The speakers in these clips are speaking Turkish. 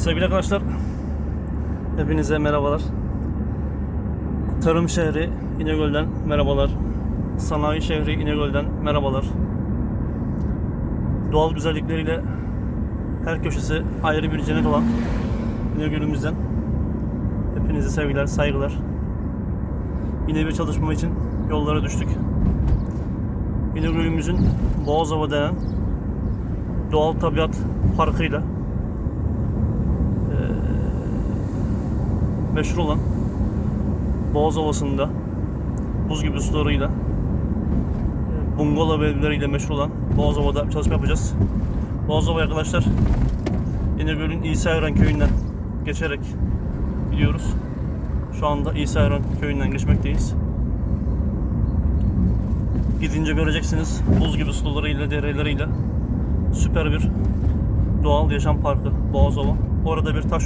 Sevgili arkadaşlar, hepinize merhabalar. Tarım şehri İnegöl'den merhabalar. Sanayi şehri İnegöl'den merhabalar. Doğal güzellikleriyle her köşesi ayrı bir cennet olan İnegöl'ümüzden hepinize sevgiler, saygılar. Yine bir çalışma için yollara düştük. İnegöl'ümüzün Boğazova denen doğal tabiat parkıyla meşhur olan Boğaz Ovası'nda buz gibi sularıyla bungalov evleriyle meşhur olan Boğaz Ova'da bir çalışma yapacağız. Boğaz Ova arkadaşlar İnegöl'ün İsa Eren köyünden geçerek gidiyoruz. Şu anda İsa Eren köyünden geçmekteyiz. Gidince göreceksiniz buz gibi sularıyla, dereleriyle süper bir doğal yaşam parkı Boğazova. Orada bir taş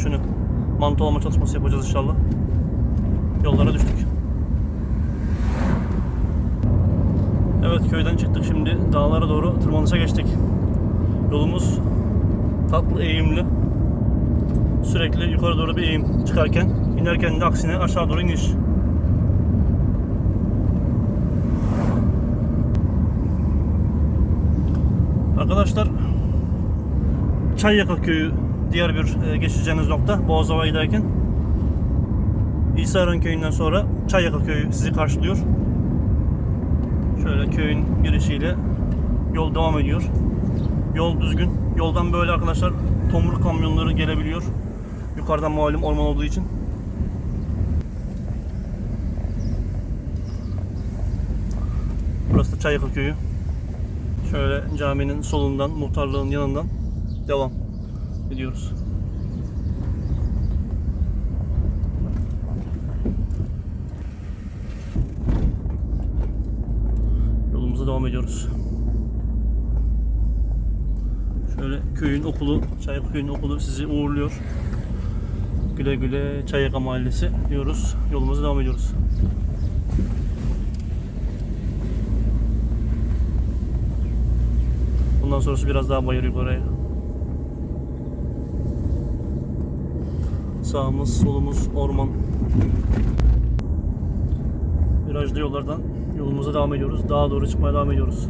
yünü mantolama çalışması yapacağız inşallah. Yollara düştük. Evet köyden çıktık şimdi dağlara doğru tırmanışa geçtik. Yolumuz tatlı eğimli. Sürekli yukarı doğru bir eğim çıkarken inerken de aksine aşağı doğru iniş. Arkadaşlar Çayyaka köyü diğer bir e, geçeceğiniz nokta Boğazova'ya giderken İsaran köyünden sonra Çayyaka köyü sizi karşılıyor. Şöyle köyün girişiyle yol devam ediyor. Yol düzgün. Yoldan böyle arkadaşlar tomruk kamyonları gelebiliyor. Yukarıdan malum orman olduğu için. Burası da Çayyaka köyü. Şöyle caminin solundan, muhtarlığın yanından devam ediyoruz. Yolumuza devam ediyoruz. Şöyle köyün okulu, Çayaka köyün okulu sizi uğurluyor. Güle güle Çayaka mahallesi diyoruz. Yolumuza devam ediyoruz. Bundan sonrası biraz daha bayır yukarıya. Sağımız, solumuz orman. Virajlı yollardan yolumuza devam ediyoruz. Dağa doğru çıkmaya devam ediyoruz.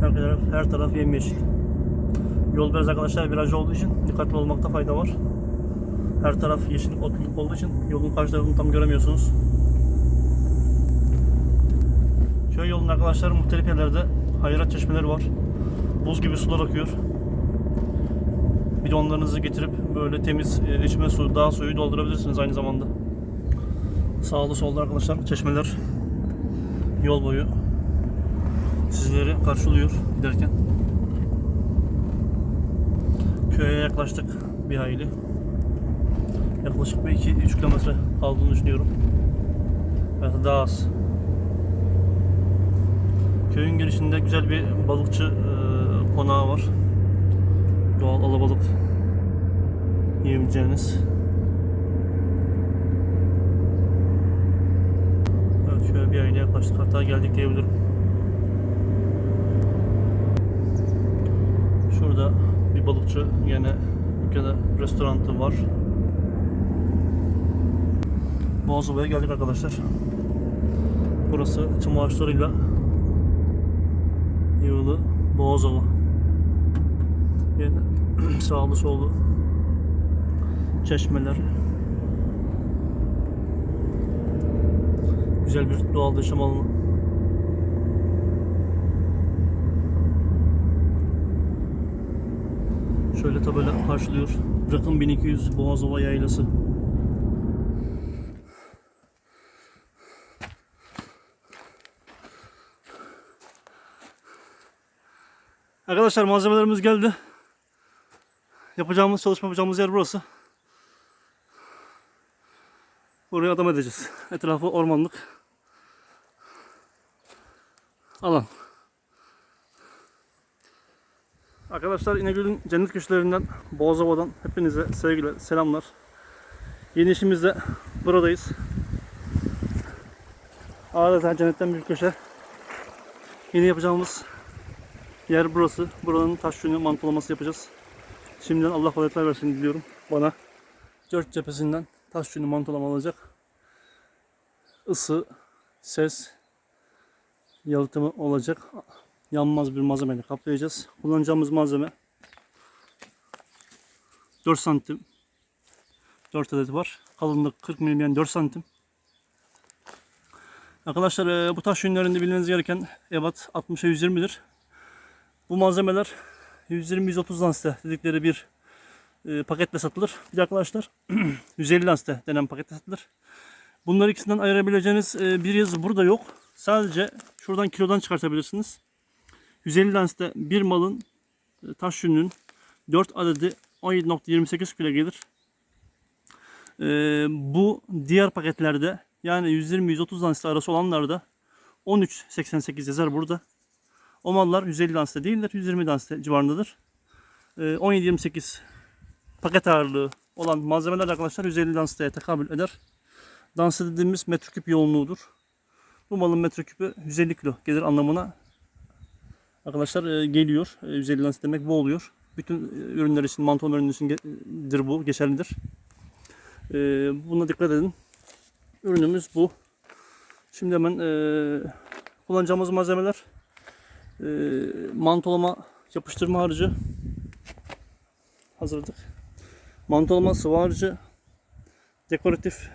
Her taraf, her taraf yemyeşil. Yol biraz arkadaşlar virajlı olduğu için dikkatli olmakta fayda var. Her taraf yeşillik, otluk olduğu için yolun karşı tarafını tam göremiyorsunuz. Köy yolunda arkadaşlar muhtelif yerlerde hayrat çeşmeleri var. Buz gibi sular akıyor. Bidonlarınızı getirip böyle temiz e, içme suyu, dağ suyu doldurabilirsiniz aynı zamanda. Sağlı solda arkadaşlar çeşmeler yol boyu sizleri karşılıyor giderken. Köye yaklaştık bir hayli. Yaklaşık bir 2-3 kilometre kaldığını düşünüyorum. Belki daha az. Köyün girişinde güzel bir balıkçı e, konağı var. Doğal alabalık yiyebileceğiniz. Evet şöyle bir aile yaklaştık hatta geldik diyebilirim. Şurada bir balıkçı yine dükkanı, restoranı var. Boğazova'ya geldik arkadaşlar. Burası çam ağaçlarıyla yığılı Boğazova. Yine sağlı sollu çeşmeler. Güzel bir doğal yaşam alanı. Şöyle tabela karşılıyor. Rakım 1200 Boğazova Yaylası. Arkadaşlar malzemelerimiz geldi. Yapacağımız çalışma yapacağımız yer burası. Buraya adam edeceğiz. Etrafı ormanlık. Alan. Arkadaşlar İnegöl'ün cennet köşelerinden Boğazova'dan hepinize sevgiler, selamlar. Yeni işimizde buradayız. Adeta cennetten bir köşe. Yeni yapacağımız yer burası. Buranın taş yünü mantolaması yapacağız. Şimdiden Allah kolaylıklar versin diliyorum bana. Dört cephesinden taş yünü mantolama alacak. Isı, ses, yalıtımı olacak. Yanmaz bir malzemeyle kaplayacağız. Kullanacağımız malzeme 4 santim 4 adet var. Kalınlık 40 mm yani 4 santim. Arkadaşlar e, bu taş yünlerinde bilmeniz gereken ebat 60'a 120'dir. Bu malzemeler 120-130 lanste dedikleri bir e, paketle satılır. Bir arkadaşlar 150 lanste denen paketle satılır. Bunları ikisinden ayırabileceğiniz e, bir yazı burada yok. Sadece şuradan kilodan çıkartabilirsiniz. 150 lanste bir malın e, taş yününün 4 adedi 17.28 kilo gelir. E, bu diğer paketlerde yani 120-130 lanste arası olanlarda 13.88 yazar burada. O mallar 150 lanste değildir. 120 lanste civarındadır. E, 17.28 paket ağırlığı olan malzemeler arkadaşlar 150 lansteye tekabül eder. Dans dediğimiz metreküp yoğunluğudur. Bu malın metreküpü 150 kilo gelir anlamına arkadaşlar e, geliyor. E, 150 lans demek bu oluyor. Bütün e, ürünler için, manton ürünler içindir bu, geçerlidir. E, buna dikkat edin. Ürünümüz bu. Şimdi hemen e, kullanacağımız malzemeler e, mantolama yapıştırma harcı hazırladık. Mantolama sıvı harcı, dekoratif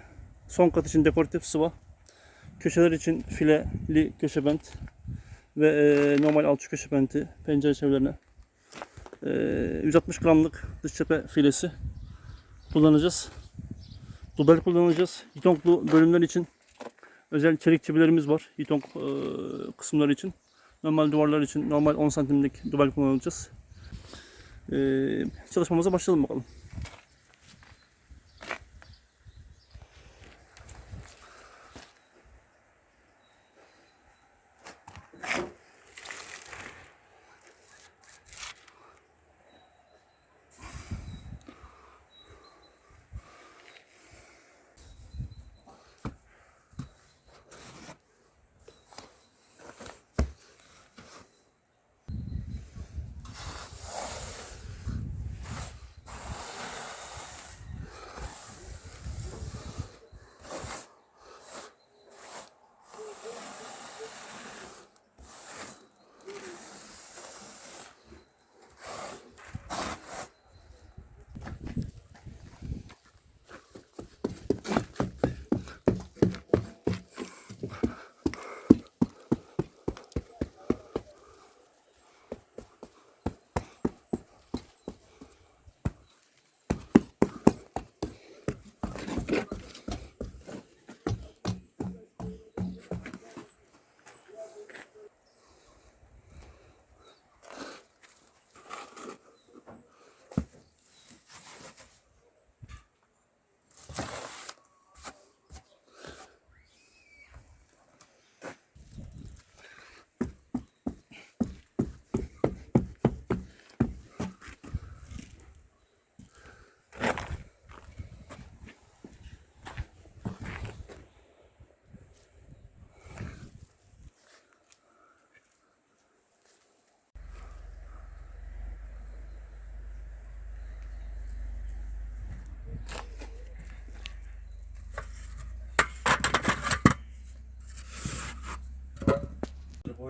son kat için dekoratif sıva, köşeler için fileli köşe bent ve e, normal alçı köşe benti pencere çevrelerine e, 160 gramlık dış cephe filesi kullanacağız. Dubel kullanacağız. Yitonklu bölümler için özel çelik çivilerimiz var. Yitonk e, kısımları için. Normal duvarlar için normal 10 santimlik dubel kullanacağız. E, çalışmamıza başlayalım bakalım.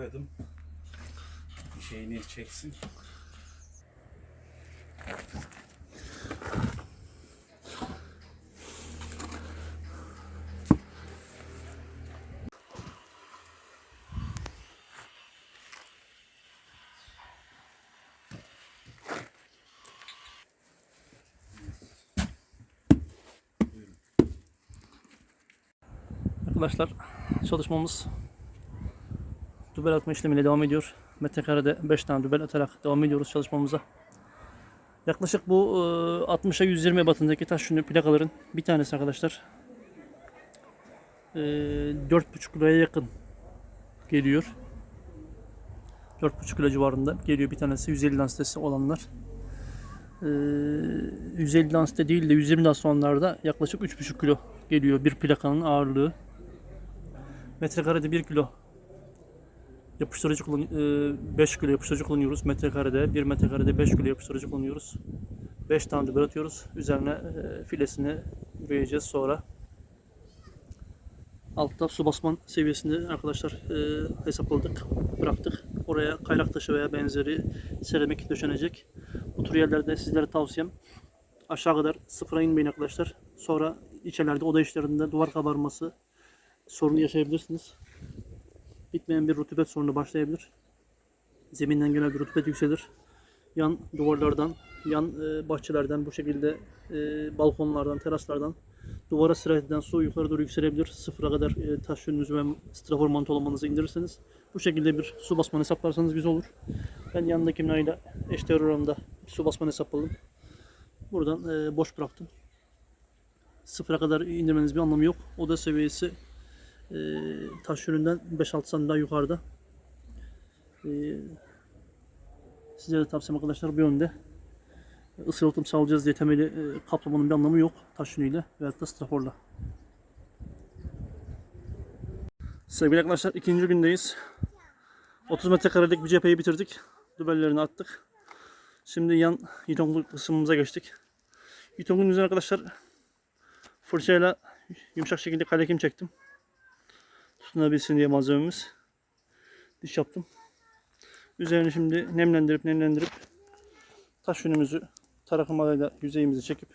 Boyadım. Şeyini çeksin. Arkadaşlar çalışmamız dübel atma işlemiyle devam ediyor. Metrekarede 5 tane dübel atarak devam ediyoruz çalışmamıza. Yaklaşık bu e, 60'a 120 batındaki taş yünlü plakaların bir tanesi arkadaşlar e, 4,5 kiloya yakın geliyor. 4,5 kilo civarında geliyor bir tanesi 150 lansitesi olanlar. E, 150 lansite değil de 120 lansite olanlarda yaklaşık 3,5 kilo geliyor bir plakanın ağırlığı. Metrekarede 1 kilo yapıştırıcı kullan 5 kilo yapıştırıcı kullanıyoruz metrekarede. 1 metrekarede 5 kilo yapıştırıcı kullanıyoruz. 5 tane dübel atıyoruz. Üzerine e, filesini yürüyeceğiz sonra. Altta su basman seviyesinde arkadaşlar e, hesapladık, bıraktık. Oraya kaynak taşı veya benzeri seramik döşenecek. Bu tür yerlerde sizlere tavsiyem aşağı kadar sıfıra inmeyin arkadaşlar. Sonra içerilerde oda işlerinde duvar kabarması sorunu yaşayabilirsiniz. Bitmeyen bir rutubet sorunu başlayabilir. Zeminden gelen bir rutubet yükselir. Yan duvarlardan, yan e, bahçelerden bu şekilde e, balkonlardan, teraslardan duvara sirayet eden su yukarı doğru yükselebilir. Sıfıra kadar e, taş yönünüzü ve strafor mantolamanızı indirirseniz bu şekilde bir su basmanı hesaplarsanız güzel olur. Ben yanındaki binayla eşdeğer oranında bir su basmanı hesapladım. Buradan boş bıraktım. Sıfıra kadar indirmeniz bir anlamı yok. Oda seviyesi e, taş yönünden 5-6 santim daha yukarıda. E, size de tavsiyem arkadaşlar bu yönde. Isırıltım sağlayacağız diye temeli e, kaplamanın bir anlamı yok taş yönüyle veyahut da straforla. Sevgili arkadaşlar ikinci gündeyiz. 30 metrekarelik bir cepheyi bitirdik. Dübellerini attık. Şimdi yan yitonglu kısmımıza geçtik. Yitongun üzerine arkadaşlar fırçayla yumuşak şekilde kalekim çektim. Tutunabilsin diye malzememiz. Diş yaptım. Üzerini şimdi nemlendirip nemlendirip taş yünümüzü tarakımayla yüzeyimizi çekip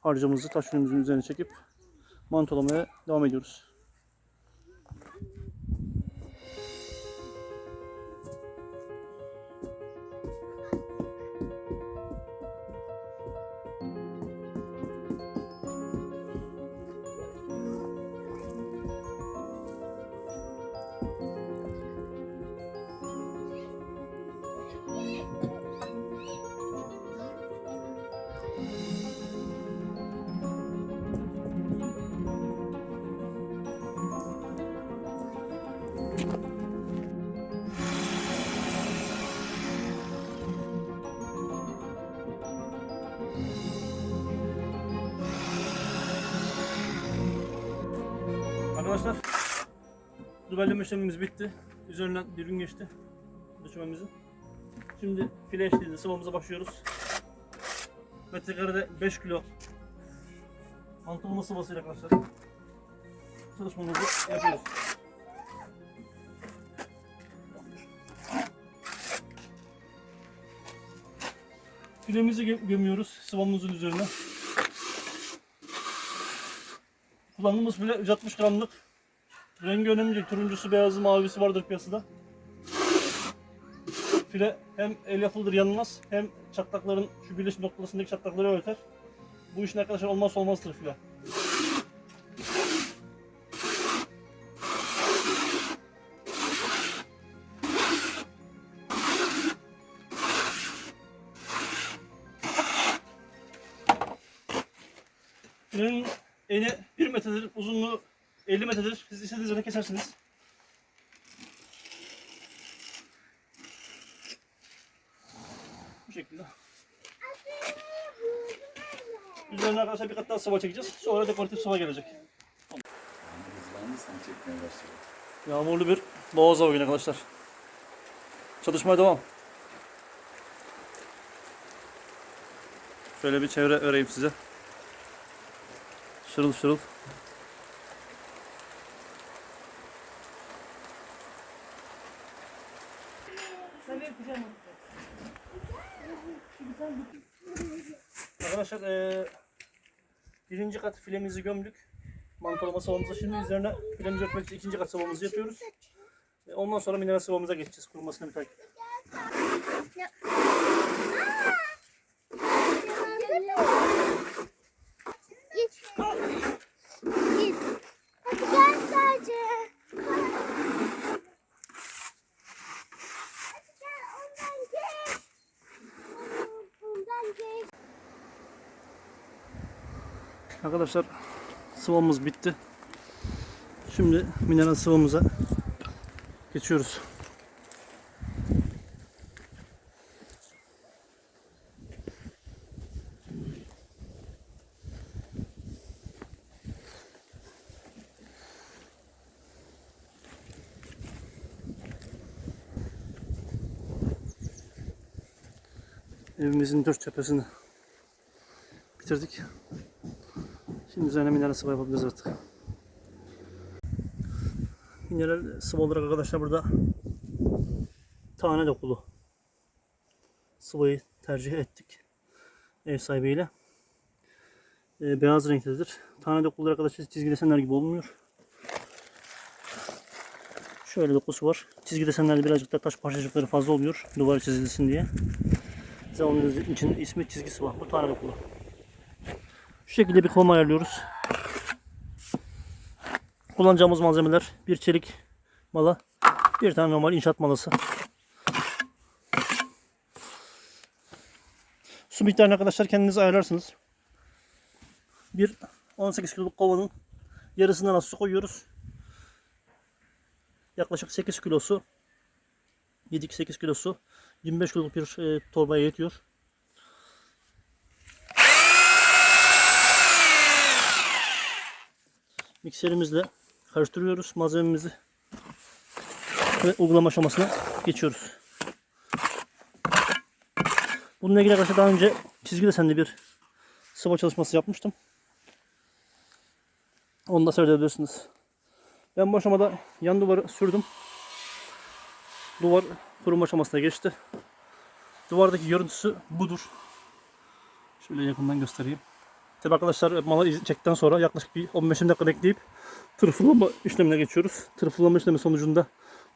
harcamızı taş yünümüzün üzerine çekip mantolamaya devam ediyoruz. Arkadaşlar dübelleme işlemimiz bitti. Üzerinden bir gün geçti döşememizin. Şimdi file eşliğinde sıvamıza başlıyoruz. Metrekarede 5 kilo pantolon sıvasıyla arkadaşlar çalışmamızı yapıyoruz. Filemizi gö- gömüyoruz sıvamızın üzerine. Kullandığımız file 160 gramlık. Rengi önemli değil. Turuncusu, beyazı, mavisi vardır piyasada. File hem el yapılıdır yanılmaz hem çatlakların şu birleşim noktasındaki çatlakları örter. Bu işin arkadaşlar olmazsa olmazdır file. Metredir, uzunluğu 50 metredir. Siz istediğiniz yere kesersiniz. Bu şekilde. Üzerine arkadaşlar bir kat daha sıva çekeceğiz. Sonra dekoratif sıva gelecek. Yağmurlu bir boğaz günü arkadaşlar. Çalışmaya devam. Şöyle bir çevre öreyim size. Şırıl şırıl. Arkadaşlar eee birinci kat filemizi gömdük. Mantolama sıvamızı şimdi üzerine filemizi örtmek için ikinci kat sıvamızı yapıyoruz. E, Ondan sonra mineral sıvamıza geçeceğiz kurumasını bir takip. Git. Hadi gel sadece. Hadi gel ondan geç. Ondan geç. Arkadaşlar sıvamız bitti. Şimdi mineral sıvamıza geçiyoruz. Evimizin dört cephesini bitirdik. Şimdi üzerine mineral sıvı yapabiliriz artık. Mineral sıvı olarak arkadaşlar burada tane dokulu sıvıyı tercih ettik ev sahibiyle. Ee, beyaz renktedir. Tane dokulu arkadaşlar çizgi desenler gibi olmuyor. Şöyle dokusu var. Çizgi desenlerde birazcık da taş parçacıkları fazla oluyor. Duvar çizilsin diye. Size onun için ismi çizgisi var. Bu tane dokulu. Şu şekilde bir kıvam ayarlıyoruz. Kullanacağımız malzemeler bir çelik mala, bir tane normal inşaat malası. Su miktarını arkadaşlar kendiniz ayarlarsınız. Bir 18 kiloluk kovanın yarısından az su koyuyoruz. Yaklaşık 8 kilosu 7-8 kilosu 25 kiloluk bir e, torbaya yetiyor. Mikserimizle karıştırıyoruz malzememizi ve uygulama aşamasına geçiyoruz. Bununla ilgili arkadaşlar daha önce çizgi desenli bir sıva çalışması yapmıştım. Onu da seyredebilirsiniz. Ben bu aşamada yan duvarı sürdüm. Duvar kuruma aşamasına geçti. Duvardaki görüntüsü budur. Şöyle yakından göstereyim. Tabi arkadaşlar malı çektikten sonra yaklaşık bir 15 dakika bekleyip tırfıllama işlemine geçiyoruz. Tırfıllama işlemi sonucunda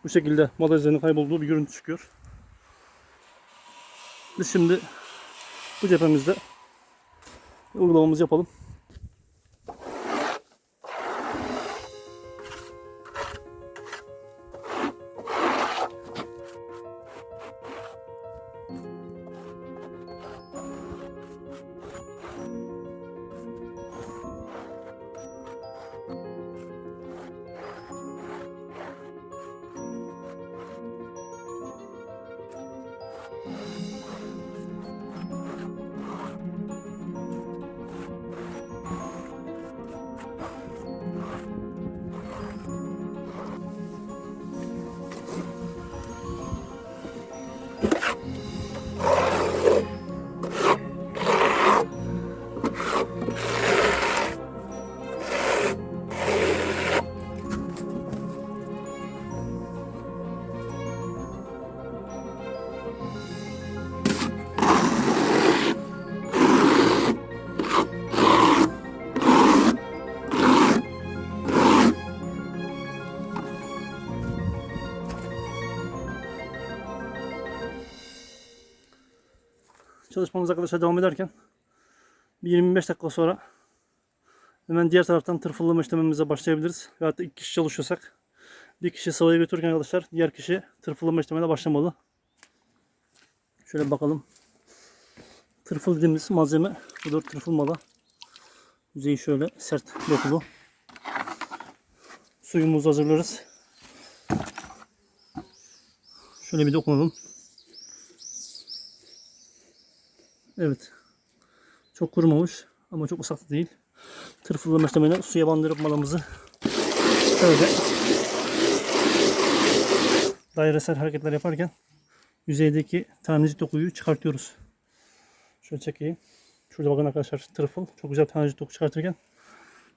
bu şekilde mal izlerinin kaybolduğu bir görüntü çıkıyor. Biz şimdi bu cephemizde uygulamamızı yapalım. Çalışmamız arkadaşlar devam ederken bir 25 dakika sonra hemen diğer taraftan tırfıllama işlemimize başlayabiliriz. Ve hatta iki kişi çalışıyorsak bir kişi sıvayı götürürken arkadaşlar diğer kişi tırfıllama işlemine başlamalı. Şöyle bakalım. Tırfıl dediğimiz malzeme budur tırfılmalı. Yüzeyi şöyle sert dokulu. Suyumuzu hazırlarız. Şöyle bir dokunalım. Evet. Çok kurumamış ama çok ıslak değil. Tırfıllama işlemine suya bandırıp malımızı şöyle dairesel hareketler yaparken yüzeydeki tanecik dokuyu çıkartıyoruz. Şöyle çekeyim. Şurada bakın arkadaşlar tırfıl. Çok güzel tanecik doku çıkartırken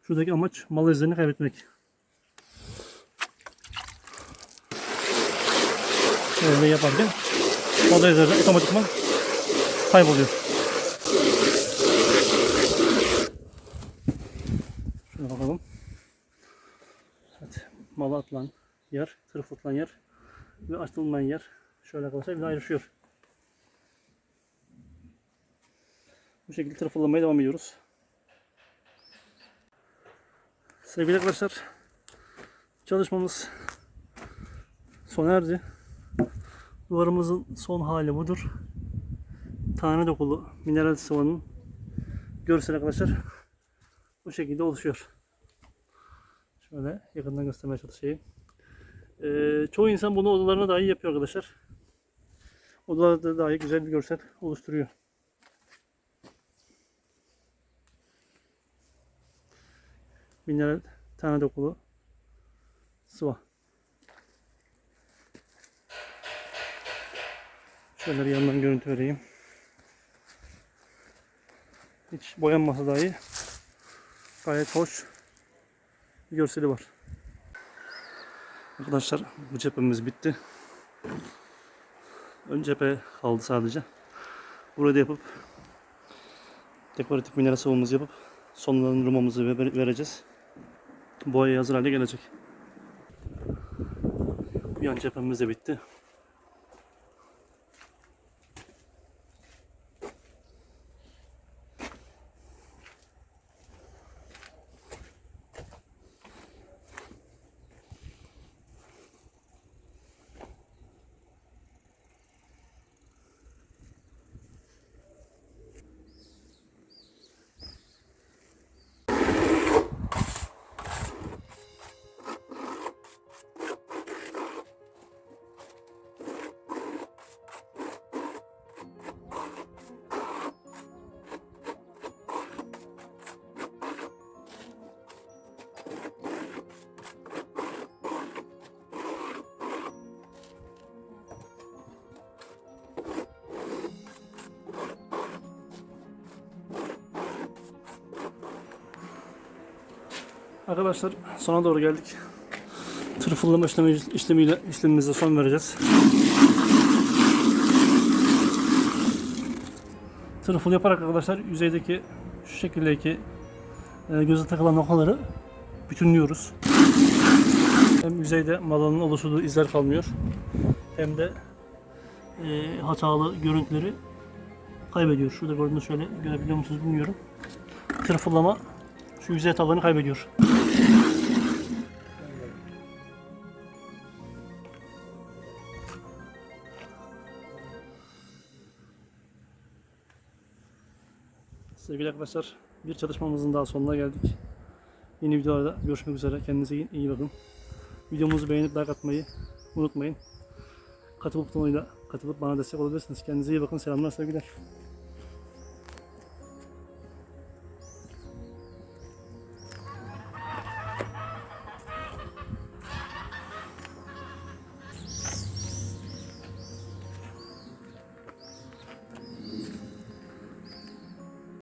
şuradaki amaç mal izlerini kaybetmek. Şöyle yaparken mal izleri otomatikman kayboluyor. Şuna bakalım. Evet, mala atılan yer, tırf yer ve açılmayan yer şöyle arkadaşlar bir ayrışıyor. Bu şekilde tırfılamaya devam ediyoruz. Sevgili arkadaşlar, çalışmamız sona erdi. Duvarımızın son hali budur. Tane dokulu mineral sıvanın görsel arkadaşlar bu şekilde oluşuyor. Şöyle yakından göstermeye çalışayım. Ee, çoğu insan bunu odalarına dahi yapıyor arkadaşlar. Odalarda dahi güzel bir görsel oluşturuyor. Mineral tane dokulu sıva. Şöyle bir yandan görüntü vereyim. Hiç boyanmasa dahi gayet hoş bir görseli var. Arkadaşlar bu cephemiz bitti. Ön cephe kaldı sadece. Burada yapıp dekoratif mineral savunumuzu yapıp sonlandırmamızı ve- vereceğiz. Boyaya hazır hale gelecek. Bu yan cephemiz de bitti. Arkadaşlar sona doğru geldik. Tırfıllama işlemi, işlemiyle işlemimize son vereceğiz. Tırfıl yaparak arkadaşlar yüzeydeki şu şekildeki e, göze takılan noktaları bütünlüyoruz. Hem yüzeyde malının oluşturduğu izler kalmıyor. Hem de e, hatalı görüntüleri kaybediyor. Şurada gördüğünüz şöyle görebiliyor musunuz bilmiyorum. Tırfıllama şu yüzey tabanı kaybediyor. Sevgili arkadaşlar bir çalışmamızın daha sonuna geldik. Yeni videolarda görüşmek üzere. Kendinize iyi, iyi bakın. Videomuzu beğenip like atmayı unutmayın. Katıl butonuyla katılıp bana destek olabilirsiniz. Kendinize iyi bakın. Selamlar sevgiler.